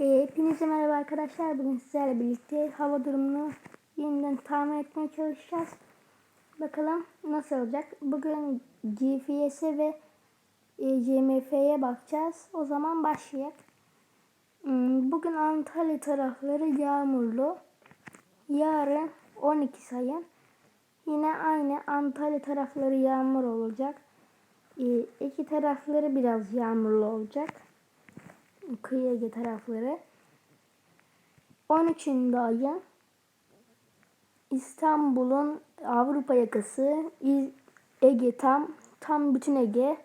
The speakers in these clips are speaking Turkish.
Ee, hepinize merhaba arkadaşlar. Bugün sizlerle birlikte hava durumunu yeniden tahmin etmeye çalışacağız. Bakalım nasıl olacak. Bugün GPS'e ve e, GMF'ye bakacağız. O zaman başlayalım. Hmm, Bugün Antalya tarafları yağmurlu. Yarın 12 sayın. Yine aynı Antalya tarafları yağmur olacak. Ee, iki tarafları biraz yağmurlu olacak kıyı Ege tarafları. 13. ayı İstanbul'un Avrupa yakası Ege tam tam bütün Ege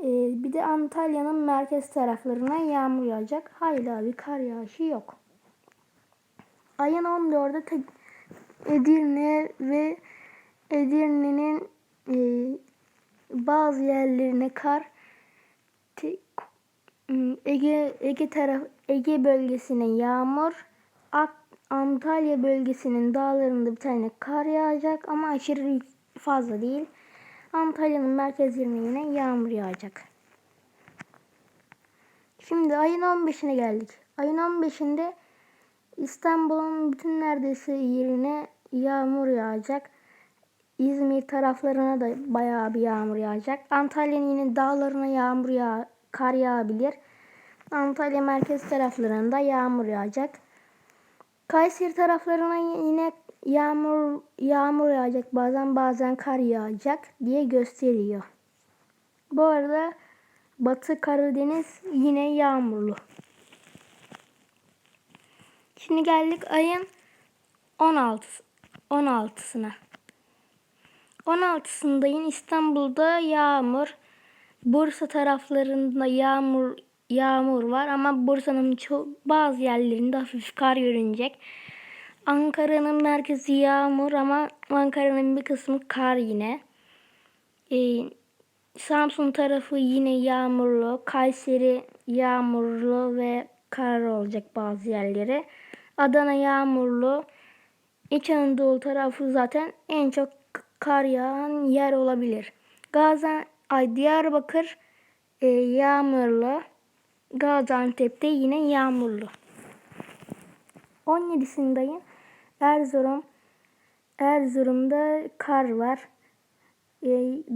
Ee, bir de Antalya'nın merkez taraflarına yağmur yağacak. Hala bir kar yağışı yok. Ayın 14'ü tek Edirne ve Edirne'nin e, bazı yerlerine kar te- Ege Ege taraf Ege bölgesine yağmur, Ak, Antalya bölgesinin dağlarında bir tane kar yağacak ama aşırı fazla değil. Antalya'nın merkezlerine yine yağmur yağacak. Şimdi ayın 15'ine geldik. Ayın 15'inde İstanbul'un bütün neredeyse yerine yağmur yağacak. İzmir taraflarına da bayağı bir yağmur yağacak. Antalya'nın yine dağlarına yağmur yağ, kar yağabilir. Antalya merkez taraflarında yağmur yağacak. Kayseri taraflarına yine yağmur yağmur yağacak. Bazen bazen kar yağacak diye gösteriyor. Bu arada Batı Karadeniz yine yağmurlu. Şimdi geldik ayın 16 16'sına. 16'sında yine İstanbul'da yağmur. Bursa taraflarında yağmur yağmur var ama Bursa'nın ço- bazı yerlerinde hafif kar görünecek. Ankara'nın merkezi yağmur ama Ankara'nın bir kısmı kar yine. Ee, Samsun tarafı yine yağmurlu. Kayseri yağmurlu ve kar olacak bazı yerleri. Adana yağmurlu. İç Anadolu tarafı zaten en çok kar yağan yer olabilir. Gazi, ay Diyarbakır e, yağmurlu. Gaziantep'te yine yağmurlu. 17'sindeyim. Erzurum. Erzurum'da kar var. E,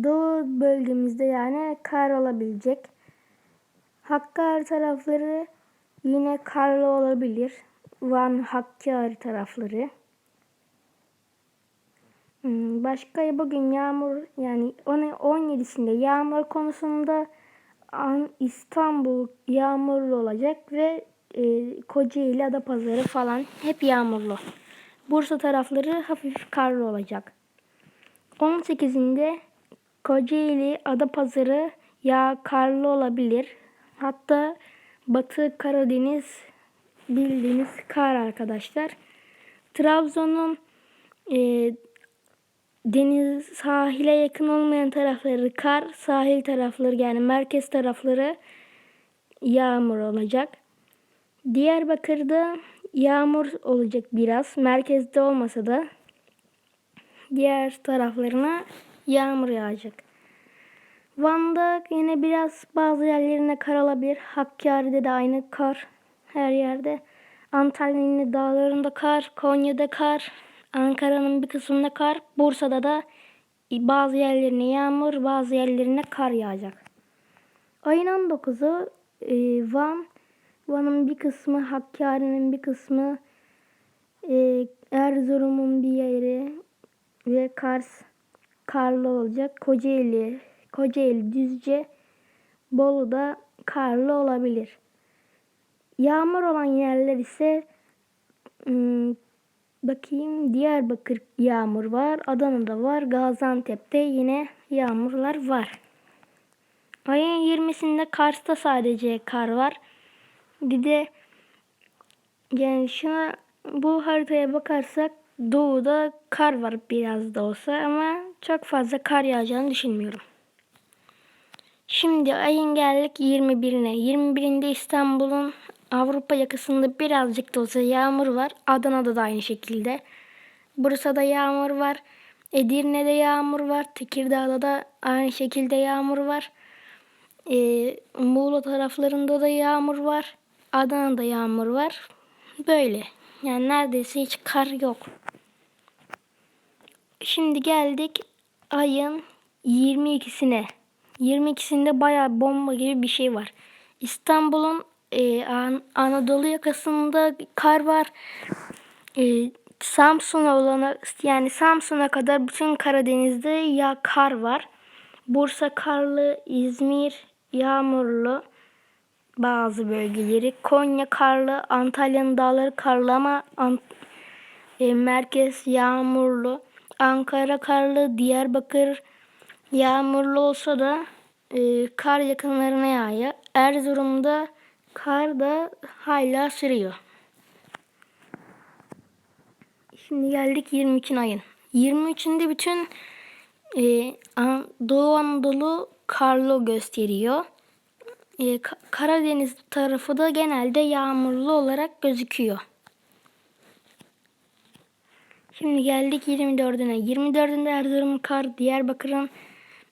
doğu bölgemizde yani kar olabilecek. Hakkari tarafları yine karlı olabilir. Van, Hakkari tarafları. Hmm, Başka bugün yağmur yani onun 17'sinde yağmur konusunda An- İstanbul yağmurlu olacak ve e, Kocaeli, Adapazarı falan hep yağmurlu. Bursa tarafları hafif karlı olacak. 18'inde Kocaeli, Adapazarı yağ karlı olabilir. Hatta Batı Karadeniz bildiğiniz kar arkadaşlar. Trabzon'un e, deniz sahile yakın olmayan tarafları kar, sahil tarafları yani merkez tarafları yağmur olacak. Diyarbakır'da yağmur olacak biraz. Merkezde olmasa da diğer taraflarına yağmur yağacak. Van'da yine biraz bazı yerlerine kar olabilir. Hakkari'de de aynı kar her yerde. Antalya'nın dağlarında kar, Konya'da kar, Ankara'nın bir kısmında kar, Bursa'da da bazı yerlerine yağmur, bazı yerlerine kar yağacak. Ayın 19'u e, Van, Van'ın bir kısmı, Hakkari'nin bir kısmı, e, Erzurum'un bir yeri ve Kars karlı olacak. Kocaeli, Kocaeli, Düzce, Bolu'da karlı olabilir. Yağmur olan yerler ise hmm, bakayım Diyarbakır yağmur var, Adana'da var, Gaziantep'te yine yağmurlar var. Ayın 20'sinde Kars'ta sadece kar var. Bir de yani şuna bu haritaya bakarsak doğuda kar var biraz da olsa ama çok fazla kar yağacağını düşünmüyorum. Şimdi ayın geldik 21'ine. 21'inde İstanbul'un Avrupa yakasında birazcık da olsa yağmur var. Adana'da da aynı şekilde. Bursa'da yağmur var. Edirne'de yağmur var. Tekirdağ'da da aynı şekilde yağmur var. Ee, Muğla taraflarında da yağmur var. Adana'da yağmur var. Böyle. Yani neredeyse hiç kar yok. Şimdi geldik ayın 22'sine. 22'sinde bayağı bomba gibi bir şey var. İstanbul'un e, An- Anadolu yakasında kar var. E, Samsun'a olana yani Samsun'a kadar bütün Karadeniz'de ya kar var. Bursa karlı, İzmir yağmurlu bazı bölgeleri. Konya karlı, Antalya'nın dağları karlı ama Ant- e, merkez yağmurlu. Ankara karlı, Diyarbakır yağmurlu olsa da e, kar yakınlarına yağıyor. Erzurum'da kar da hala sürüyor. Şimdi geldik 22 ayın. 23'ünde bütün e, Doğu Anadolu karlı gösteriyor. E, Ka- Karadeniz tarafı da genelde yağmurlu olarak gözüküyor. Şimdi geldik 24'üne. 24'ünde Erzurum kar, Diyarbakır'ın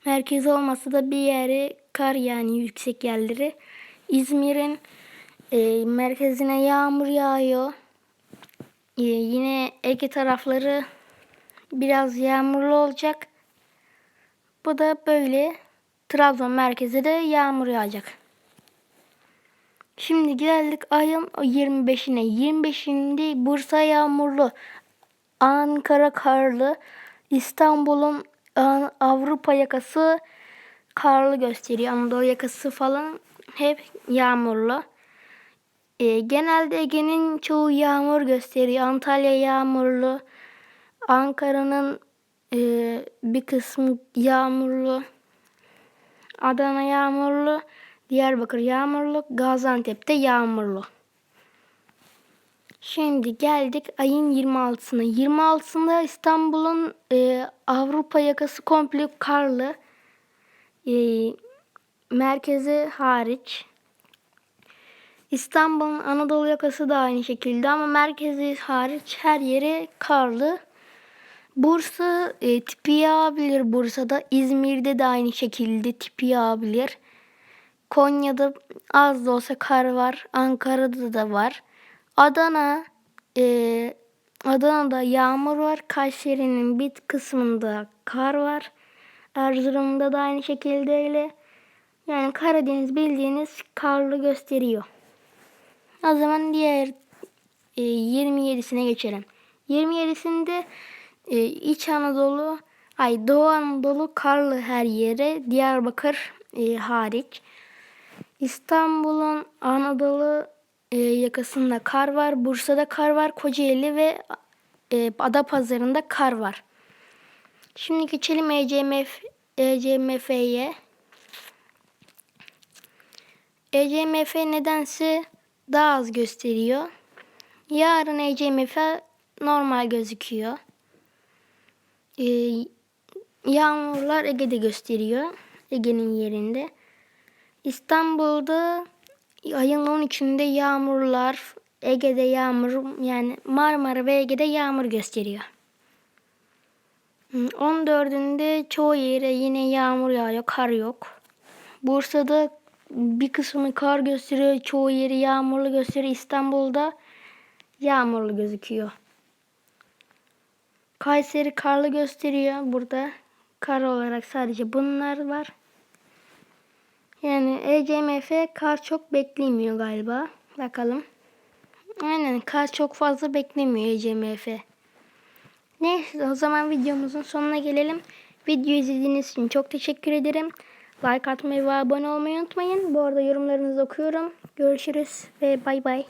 merkezi olmasa da bir yeri kar yani yüksek yerleri. İzmir'in e, merkezine yağmur yağıyor. E, yine Ege tarafları biraz yağmurlu olacak. Bu da böyle Trabzon merkeze de yağmur yağacak. Şimdi geldik ayın 25'ine. 25'inde Bursa yağmurlu, Ankara karlı, İstanbul'un An- Avrupa yakası karlı gösteriyor. Anadolu yakası falan hep yağmurlu. Ee, genelde Ege'nin çoğu yağmur gösteriyor. Antalya yağmurlu, Ankara'nın e, bir kısmı yağmurlu. Adana yağmurlu, Diyarbakır yağmurlu, Gaziantep'te yağmurlu. Şimdi geldik ayın 26'sına. 26'sında İstanbul'un e, Avrupa yakası komple karlı. E, merkezi hariç. İstanbul'un Anadolu yakası da aynı şekilde ama merkezi hariç her yeri karlı. Bursa e, tipi yağabilir Bursa'da. İzmir'de de aynı şekilde tipi yağabilir. Konya'da az da olsa kar var. Ankara'da da var. Adana e, Adana'da yağmur var. Kayseri'nin bir kısmında kar var. Erzurum'da da aynı şekilde öyle. Yani Karadeniz bildiğiniz karlı gösteriyor. O zaman diğer e, 27'sine geçelim. 27'sinde e, İç Anadolu, ay Doğu Anadolu karlı her yere, Diyarbakır e, hariç. İstanbul'un Anadolu e, yakasında kar var, Bursa'da kar var, Kocaeli ve e, Adapazarı'nda kar var. Şimdi geçelim ECMF, ECMF'ye. ECMF nedense daha az gösteriyor. Yarın ECMF normal gözüküyor. Ee, yağmurlar Ege'de gösteriyor. Ege'nin yerinde. İstanbul'da ayın 13'ünde yağmurlar, Ege'de yağmur yani Marmara ve Ege'de yağmur gösteriyor. 14'ünde çoğu yere yine yağmur yağıyor, kar yok. Bursa'da bir kısmı kar gösteriyor, çoğu yeri yağmurlu gösteriyor. İstanbul'da yağmurlu gözüküyor. Kayseri karlı gösteriyor burada. Kar olarak sadece bunlar var. Yani ECMF kar çok beklemiyor galiba. Bakalım. Aynen kar çok fazla beklemiyor ECMF. Neyse o zaman videomuzun sonuna gelelim. Video izlediğiniz için çok teşekkür ederim. Like atmayı ve abone olmayı unutmayın. Bu arada yorumlarınızı okuyorum. Görüşürüz ve bay bay.